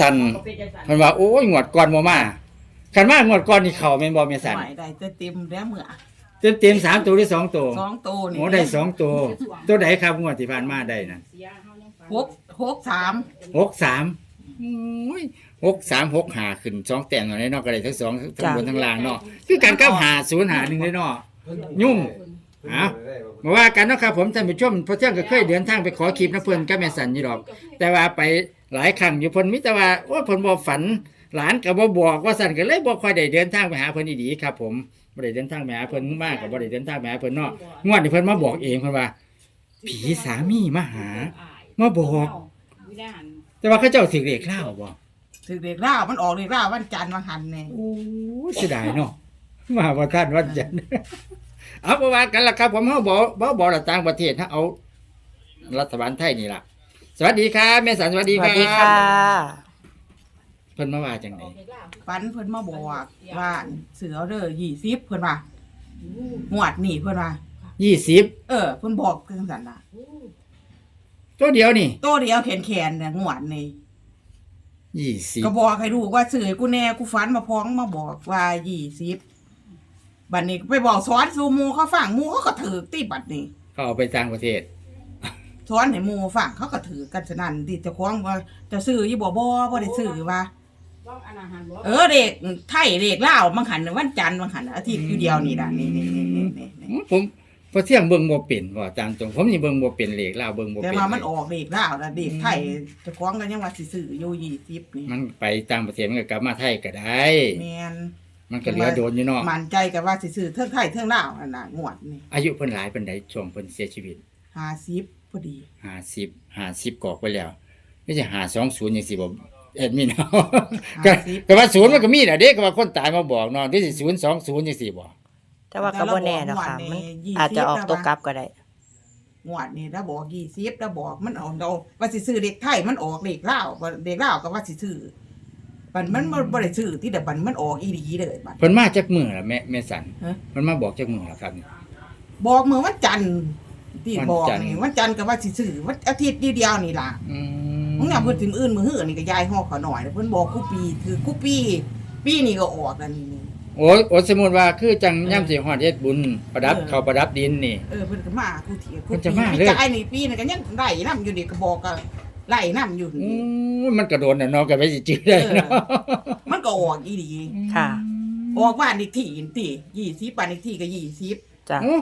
สันเพิ่นว่าโอ้ยงวดก่อนบ่มาคันมางวดก่อนนี่เข้าแม่นบ่แม่สันไหวได้จะเต็มแล้วเมื่อเต็มเต็มๆสามตัวหรือสองตัวสองตัวนี่โอ้ได้สองตัวตัวไหนครับงวดที่ผ่านมาได้นั่นหกหกสามหกสามโอ้ยหกสามหกหาขึ้นสองแต่งอะไรเนาะก็ได้ทั้งสองทั้งบนทั้งล่างเนาะคือการก้าวหาศูนย์หาหนึ่งเลยเนาะยุ่งอะมาว่ากันเนาะครับผมท่านผู้ชมเพราะเที่ยงก็เคยเดินทางไปขอคลิปนะเพิ่นก็แม่สันอยู่ดอก แต่ว่าไป หลายครั้งอยู่เพิ่นมิแต่ว่าว่าเพิ่นบ่ฝัน หลานก็บ่บอกว่าสั่นก็เลยบ่ค่อยได้เดินทางไปหาเพิ่นอีดีครับ ผมบ่ได้เดินทางไปหาเพิ่นมากก็บ่ได้เดินทางไปหาเพิ่นเนาะงวดนี้เพิ่นมาบอกเองเพิ่นว่า ผีสามีมาหา มาบอก แต่ว่าเขาเจ้าสิเลขเล่าบ่ถือเด็กล่าวมันออกเด็กล่าววันจันทร์วันหันเนี่ย โอ้ยเสียดายเนาะมาบ่ทันวันจันทร์ เอาบ่ว่ากันล่ะครับ ผมเฮาบ่บ่บ่ละต่างประเทศเฮาเอารัฐบาลไทยนี่ล่ะ สวัสดีครับแม่สันสวัสดีสควัรัสบดีค่ะเพิ่นมาว่าจังไดฝันเพิ่นมาบอกว่าเสือเด้อยี่สิบเพิ่นว่าหวดนี่เพิ่นว่า20เออเพิ่นบอกเพิ่นสั่นล่ะตัวเดียวนี่ตัวเดียวแขนแขนๆเนี่ยหวดนี่ก็20บอกให้รู้ว่าสื่อกูแน่กูฝันมาพ้องมาบอกว่ายี่สิบบัดนี้ไปบอกสอนสู่หมูเขาฟังหมูเขาก็ถือตีบัดนี้เขาเอาไปต่างประเทศ สอนให้หมูฟังเขาก็ถือกันฉะนั้นที่เจะคล้าของว่าเจะซื้อยี่บ่บ่บ่ได้ซื้อว่าเออเด็กไทยเด็กลาวบางหันวันจันทร์บางหันอาทิตย์อยู่เดียวนี่ล่ะนี่นี่นี่นี่นี่นี่ผมพอเที่ยงเบิ่งบ่เป็นว่าตามตรงผมนี่เบิ่งบ่เป็นเลขลาวเบิ่งบ่แต่เป็นว่ามันออกเด็กลาวแล้วเด็กไทยเจะคล้าของกันยังว่าสิซื้ออยู่ยี่สิบนี่มันไปต่างประเทศมันก็กลับมาไทยก็ได้ แม่นมันก็เหลือโดนอยู่เนาะมั่นใจกันว่าสิซื้อเทิงไทยเทิงลาวอันน่ะงวดนี่อายุเพิ่นหลายปานใดช่วงเพิ่นเสียชีวิต 50 พอดีห้าสิบห้าสิบกอกไปแล้วไม่ใช่หาสองศูนย์ยังสิบ่เอ็ดมินเอาก็50ก็ว่าศูนย์มันก็มีแหละเด็กก็ว่าคนตายมาบอกเนาะที่สิศูนย์สองศูนย์ยังสิบ่แต่ว่าก็บ่แน่เนาะค่ะมันอาจจะออกตัวกลับก็ได้งวดนี่ถ้าบอกยี่สิบถ้าบอกมันเอาเอาว่าสิซื้อเด็กไทยมันออกเด็กลาวว่าเด็กลาวก็ว่าสิซื้อบัดมันมันบ่ได้ซื้อที่แต่บัดมันออกอีหลีเลยบัดเพิ่นมาจากมือล่ะแม่แม่สันฮะเพิ่นมาบอกจากมือล่ะครับ บอกมือวันจันทร์ ที่วันบอกจันทร์นี่วันจันทร์ก็ว่าสิซื้อวันอาทิตย์เดียวนี่ล่ะอืมึงน่ะเพิ่นถึงอื่นมือหื้อนี่ก็ยายฮอกเขาหน่อยเพิ่นบอกกูปีคือกูปี ปีนี้ก็ออกแล้วนี่นี่ โอ้ยโอ้ยสมมุติว่าคือจังย่ำสิฮอดเฮ็ดบุญประดับเออ เขาประดับดินนี่ เออเพิ่นก็มากูเถียกูเพิ่นจะปีมาปีเลยกายนี่ปีนึงก็ยังไล่นํอยู่นี่ก็บอกก็ไล่นํอยู่อืนี่ มมันกระโดดน่ะเนาะก็ไปสิจื้อได้เนาะมันก็ออกอีหลีค่ะ ออกบ้านอีกที่ตียี่สิบบ้านอีกที่ก็ยี่สิบจ้ะ โอ้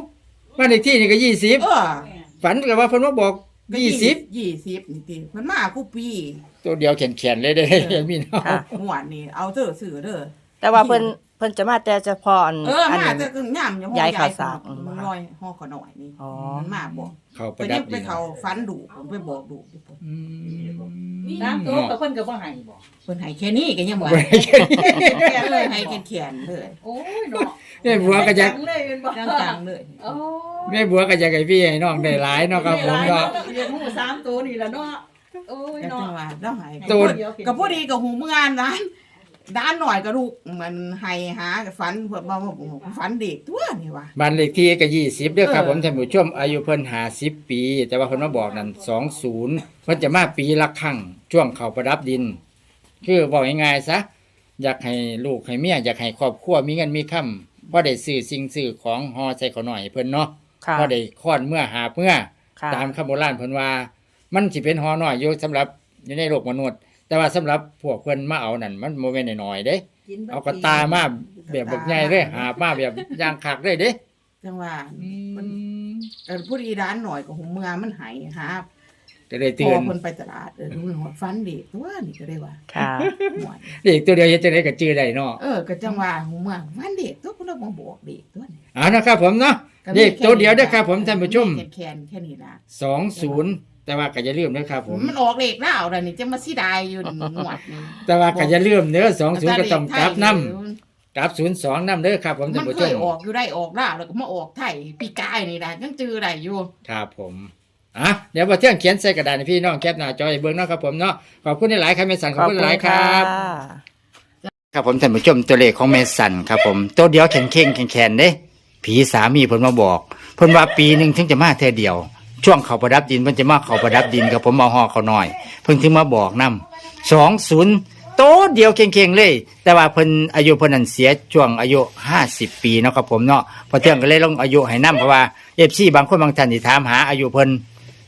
บ้านเลขที่นี่ก็เอ20อฝันก็ว่าเพิ่นมาบอกก็20ยี่สิบนี่ตีมันมากูปีตัวเดียวแขนๆเลยเด้เออเอ็ดมินเอาค่ะหวานนี่เอาเถอะสื่อเด้อแต่ว่าเพิ่น เพิ่นจะมาแต่เฉพาะอันเอออันมานี้แต่ก็ย่ำยังย้ายข่าวสารมันลอยห่อขอหน่อยนี่อ๋อมันมาบอกเขาปไประดันี่บไปดินเขาฟันดุผมไปบอกดุอืมน้ำตัวกับเพิ่นก็บ่ให้บ่เพิ่นให้แค่นี้ก็ยังบอกบ่ได้แค่นี้แค่เลยให้แค่ๆเลยโอ้ยเนาะแม่บัวก็อยากจังเลยเป็นบ่จังๆเลยโอ้ยแม่บัวก็อยากให้พี่ให้น้องได้หลายเนาะครับผมเนาะเนาะเรียนหูสามตัวนี่ล่ะเนาะโอ้ยจังเนาะว่าต้องให้ตูนกับพอดีกับหูเมื่อนร้าน ด้านหน่อยก็ลูกมันให้หาฝันเพิ่นว่าฝันเด็กตัวนี่ว่ะบ้านเลขที่ก็20เด้อครับผมท่านผู้ชมอายุเพิ่น50ปี แต่ว่าเพิ่นมาบอกนั่น20เพิ่นจะมาปีละครั้งช่วงเขาประดับดิน คือบอกง่ายๆซะอยากให้ลูกให้เมียอยากให้ครอบครัวมีเงินมีค่ำพอได้ซื้อสิ่งซื้อของฮอใส่เขาหน่อยเพิ่นเนาะค่ะ พอได้ค้อนเมื่อหาเมื่อ ค่ะ ตามคำโบราณเพิ่นว่า มันสิเป็นฮอหน้อยอยู่สำหรับอยู่ในโลกมนุษย์ แต่ว่าสำหรับพวกเพิ่นมาเอานั่นมันบ่แม่นน้อยๆเด้เอากระตามาแบบบักใหญ่เลยหาบมาแบบย่างคักเลยเด้จังว่าอืมันมเออผู้ดีร้านหน่อยกับหูเมื่อมันใหายหาก็เลยพเตืออนคนไปตลาดเออดูหอดฟันเด็กตัวนี่ก็ได้ว่าค่ะหมวดเด็กตัวเดียวเฮ็ดจังได๋ก็จื้อได้เนาะเออก็จังว่าหูเมื่อฟันเด็กตัวคนเราบ่บอกเด็กตัวนี่เอานะครับผมเนาะ ก็เด็กตัวเดียวเด้อครับผมท่านผู้ชม แค่แค่แค่นี้ล่ะ20 แต่ว่าก็อย่าลืมนะครับผม มันออกเลขแล้วแล้วนี่จะมาสิได้อยู่นี่หมวดนี่แต่ว่าก็อย่าลืมเด้อ20ก็ต้องกลับนํแต่เลขไทยกลับ02นํเด้อครับ ผมมัท่านนผู้เคชยมออกอยู่ได้ออกแล้วแล้วก็มาออกไทยปีกายนี่ล่ะยังจือได้อยู่ครับผมอะเดี๋ยวบ่เที่ยงเขียนใส่กระดาษให้พี่น้องแคปหน้าจอให้เบิ่งเนาะครับผมเนาะขอบคุณหลายๆครับแม่สันขอบคุณหลายๆครับครับผมท่านผู้ชมตัวเลขของเมสันครับผมตัวเดียวแข็งเข่งแข็งแขนเด้ผีสามีเพิ่นมาบอกเพิ่นว่าปีหนึ่งถึงจะมาเท่อเดียว ช่วงเขาประดับดินเพิ่นจะมาเขาประดับดินกับผมมาห่อเขาหน่อย เพิ่นถึงมาบอกนํสองศูนย์โตเดียวเก่งๆเลย แต่ว่าเพิ่นอายุเพิ่นนั้นเสียช่วงอายุห้าสิบปีเนาะครับผมเนาะพอเที่ยงก็เลยลงอายุให้นํเพราะว่าเอฟซีบางคนบางท่านที่ถามหาอายุเพิ่น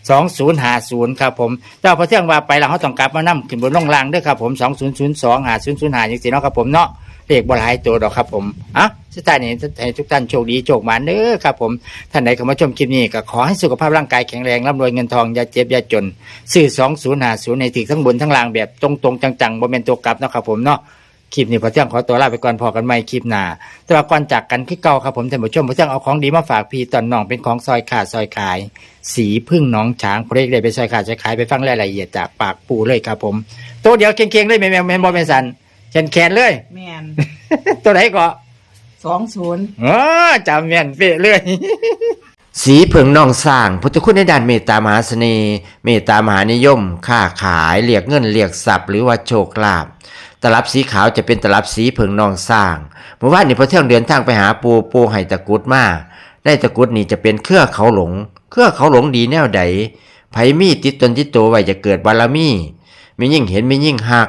สองศูนย์หาศูนย์ครับผมแต่ว่าพอเที่ยงว่าไปแล้วเขาต้องกลับมานํขึ้นบนล่องลางด้วยครับผมสองศูนย์ศูนย์สองหาศูนย์ศูนย์หาอย่างสี่เนาะครับผมเนาะ เลขบหลายตัวดอกครับผมอะสุดท้ายนี้ให้ทุกท่านโชคดีโชคหมานเด้อครับผมท่านใดเข้ามาชมคลิปนี้ก็ขอให้สุขภาพร่างกายแข็งแรงร่ำรวยเงินทองอย่าเจ็บอย่าจนซื้อสองศูนย์หาศูนย์ในถึงทั้งบนทั้งล่างแบบตรงตรงๆจังๆบ่เป็นตัวกลับเนาะครับผมเนาะคลิปนี้พอเที่ยงขอตัวลาไปก่อนพอกันใหม่คลิปหน้าแต่ว่าก่อนจากกันคือเก่าครับผมท่านผู้ชมพอเที่ยงเอาของดีมาฝากพี่ตอนน้องเป็นของซอยขาดซอยขาย สีพึ่งน้องช้างเพลกเลยไปซอยขาดซอยขายไปฟังรายละเอียดจากปากปูเลยครับผมตัวเดียวเก่งๆเลยแม่แม่แม่นบอเป็นสัน แขนแขนๆเลย แม่นตัวไหนก็สองศูนย์อ๋อจำแม่นเป๊ะเลย สีเผิงนองสร้าง พุทธคุณในด้านเมตตามหาเสน่ห์เมตตามหานิยม ค้าขายเรียกเงินเรียกทรัพย์หรือว่าโชคลาภตลับสีขาวจะเป็นตลับสีเผิงนองสร้างเมื่อวานนี้พอเที่ยงเดินทางไปหาปูปูไห้ตะกรุดมาได้ตะกรุดนี่จะเป็นเครือเขาหลง เครือเขาหลงดีแนวใดไผมีติดตนติดตัวไว้จะเกิดบารมีมียิ่งเห็นมียิ่งหัก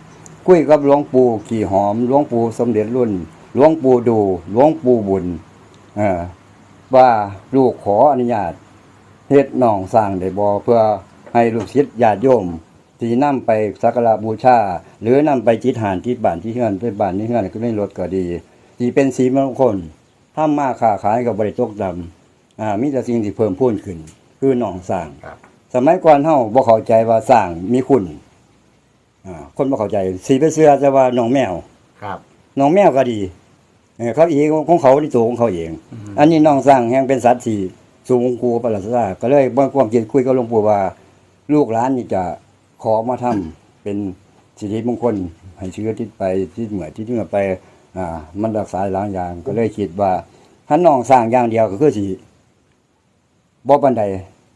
คุยกับหลวงปู่ขี่หอมหลวงปู่สมเด็จรุ่นหลวงปู่ดูหลวงปู่บุญเออว่าลูกขออนุญาตเฮ็ดน้องสร้างได้บ่เพื่อให้ลูกศิษย์ญาติโยมที่นำไปสักการะบูชา หรือนำไปจิตหานที่บ้านที่เฮือนไปบ้านที่เฮือนก็ไม่ลดก็ดีที่เป็นสีมงคลทำมาค้าขายกับบริตกดำอ่ามีแต่สิ่งที่เพิ่มพูนขึ้น คือหนองสร้างครับสมัยก่อนเฮาบ่เข้าใจว่าสร้างมีคุณ อ่าคนบ่เข้าใจสีไปเสื้อแต่ว่าหนองแมวครับหนองแมวก็ดีเออเขาเองของเขาที่ตัวของเขาเองอันนี้หนองสร้างแห่งเป็นสัตว์ที่สูงกูประหลาดซาก็เลยบ่ความคิดคุยกับหลวงปู่ว่า ลูกหลานนี่จะขอมาทำเป็นสิริมงคลให้เชื้อทิศไปที่เหมือที่เหนือไป อ่า มันรักษาหลายอย่างก็เลยคิดว่าถ้าน้องสร้างอย่างเดียวก็คือสิบ่ปานใด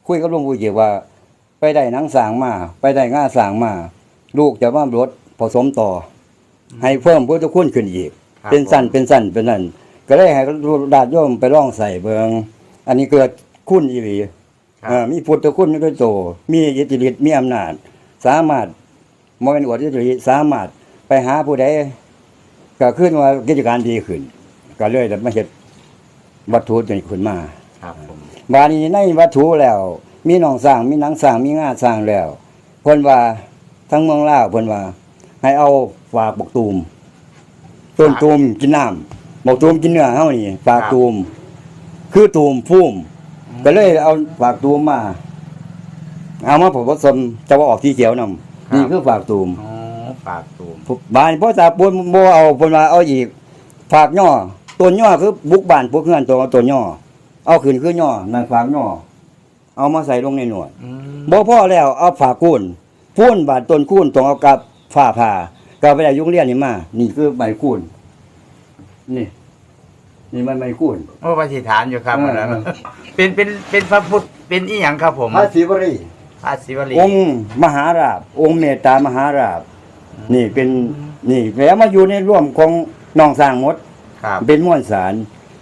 คุยกับหลวงปู่เกี่ยวว่า ไปได้หนังสร้างมา ไปได้ง่าสร้างมา ลูกจะมารถผสมต่ออให้เพิ่มพุทธคุณขึ้นอีก ครับเป็นสั้นเป็นสั้นเป็นนั่นก็เลยให้ดาดโยมไปลองใส่เบิงอันนี้เกิดคุณอีหลีครับ เอ่อมีพุทธคุณด้วยโต มีอิทธิฤทธิ์มีอำนาจ สามารถมเป็นอวดอิทธิฤทธิ์สามารถไปหาผู้ใดก็ขึ้นว่ากิจการดีขึ้น ก็เลยได้มาเฮ็ดวัตถุตัวนี้ขึ้นมา ครับผม บาดนี้ในวัตถุแล้ว มีหนองสร้างมีหนังสร้างมีงาสร้างแล้วเพิ่นว่า ทั้งเมืองลาวเพิ่นว่า ให้เอาฝากบกตูม ต้นตูมกินน้ำบกตูมกินเนื้อเฮานี่ฝากตูม คือตูมพุ่มก็เลยเอาฝากตูมมา เอามาผสมจะว่าออกที่เขียวนำนี่คือฝากตูมอ๋อปากตูมบ้านพ่อตาปูนบ่เอาเพิ่นว่าเอาอีกฝากย่อต้นย่อคือบุกบ้านพวกเฮือนตัวเอาต้นย่อเอาขึ้นคือย่อนั่นฝากย่อเอามาใส่ลงในหนวดอืมบ่พอแล้วเอาฝากคูน พูนบาดต้นคูนต้องเอากับฝ้าผ่าก็ไปได้ยุงเรียนนี่มา นี่คือใบคูนนี่ นี่มันใบคูนโอ้ปฏิฐานอยู่ครับเอออันนั้นเป็นเป็นเป็นพระพุทธเป็นอีหยังครับผมพระศิวรีพระศิวลีองค์มหาราบ องค์เมตตามหาราบ นี่เป็นนี่แล้วมาอยู่ในร่วมของน้องสร้างหมดครับเป็นม้วนสาร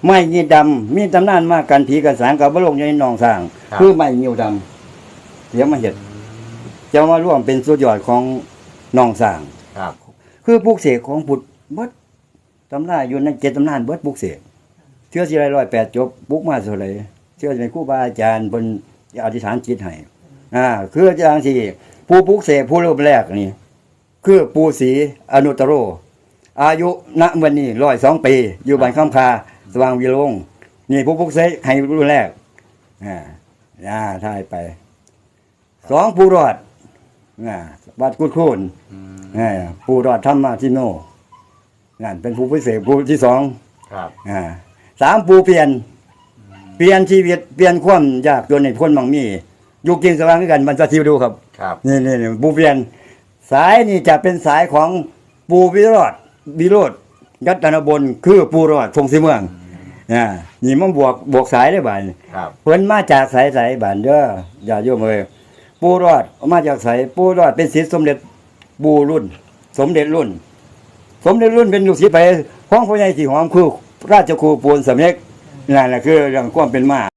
ไม้ยีดำมีตำนานมากกันผีกันสางกับบลงอยู่ในหนองสร้างครับคือไม้ยิวดำเดี๋ยวมาเห็ด จะมาร่วมเป็นสุดยอดของหนองสร้าง ครับ คือปลูกเสกของบุตรเบิดตำนานอยู่ในเจ็ดตำนานเบิดปลูกเสกเชื่อสิไรร้อยแปดจบปลูกมาเท่าไหรเชื่อสิเป็นครูบาอาจารย์บนอธิษฐานจิตให้อ่าคืออาจารย์ที่ผู้ปลูกเสกผู้เริ่มแรกนี่ คือปูศรีอนุตตโร อายุณวันนี้ร้อยสองปี อยู่บ้านข้ามคาสว่างวิโรงนี่ผู้พุกเสกให้รุ่นแรกอ่าอ่าถ่ายไปสองผู้รอด อ่าวัดกุดคูนอ่าผู้รอดธรรมาทิโนนั่นเป็นผู้พิเศษผู้ที่สองครับอ่าสามปูเปลี่ยน เปลี่ยนชีวิตเปลี่ยนความยากจนในพ้นมังมีอยู่กินสว่างด้วยกันมันจะทิวดูครับครับนี่นี่นี่ปูเปลี่ยน สายนี่จะเป็นสายของปูวิโรอดวิโรธยัตนบนคือปูรอดทงสีเมืองอ่านี่มันบวกบวกสายได้บาดนครับเพิ่นมาจากสายสายบานเด้ออย่าโยมเอ้ย ปูรอดออกมาจากสายปูรอดเป็นศิษย์สมเด็จปูรุ่น สมเด็จรุ่น สมเด็จรุ่นเป็นลูกศิษย์ไปของพ่อใหญ่สีหอมคือราชครูปูนสำเด็จนั่นแหละคือเรื่องความเป็นมา